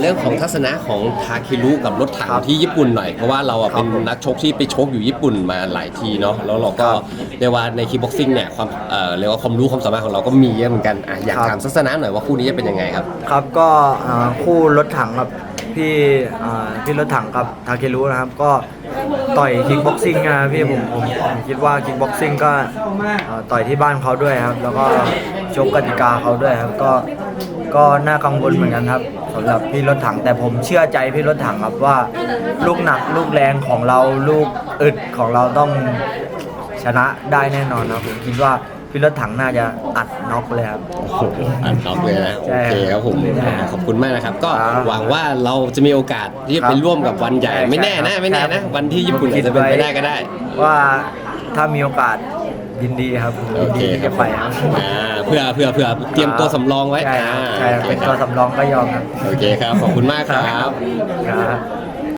เรื่องของทัศนะของทาเครุกับรถถังที่ญี่ปุ่นหน่อยเพราะว่าเราอะเป็นนักชกที่ไปชกอยู่ญี่ปุ่นมาหลายทีเนาะแล้วเราก็เรียกว่าในคิกบ็อกซิ่งเนี่ยความเอ่อเรียกว่าความรู้ความสามารถของเราก็มีเยอะเหมือนกันอะอยากครับถามทัศนะหน่อยว่าคู่นี้จะเป็นยังไงครับ ครับก็อ่าคู่รถถังกับพี่อ่าพี่รถถังกับทาเครุนะครับก็ต่อยคิกบ็อกซิ่งนะพี่ผมผมผมคิดว่าคิกบ็อกซิ่งก็อ่าต่อยที่บ้านเขาด้วยครับ แล้วก็ ชกกติกาเขาด้วยครับก็ก็น่ากังวลเหมือนกันครับสำหรับพี่รถถังแต่ผมเชื่อใจพี่รถถังครับว่า ลูกหนักลูกแรงของเราลูกอึดของเราต้องชนะได้แน่นอนครับผมคิดว่าพี่รถถังน่าจะอัดน็อกเลยครับ โอ้โหอันน็อกเลยนะโอใช่เคครับผมใช่ขอบคุณมากนะครับ ก็ครับหวังว่าเราจะมีโอกาสที่จะครัไปบร่วมกับวันใหญ่ใช่ไม่แน่นะใช่ไม่แน่นะครับวันที่ญี่ปุ่นอาจจะเป็นไปได้ก็ได้ ว่าถ้ามีโอกาส ยินดีครับโอยินเคดีที่ครัจะบไปครับอ่าเพื่อเพื่อเพื่อเตรียมตัวสำรองไว้ใช่อ่าครับใช่ครับโอเคเป็นคตัรัวบสำรองก็ยอมครับโอเคครับขอบคุณมากครับ ครับ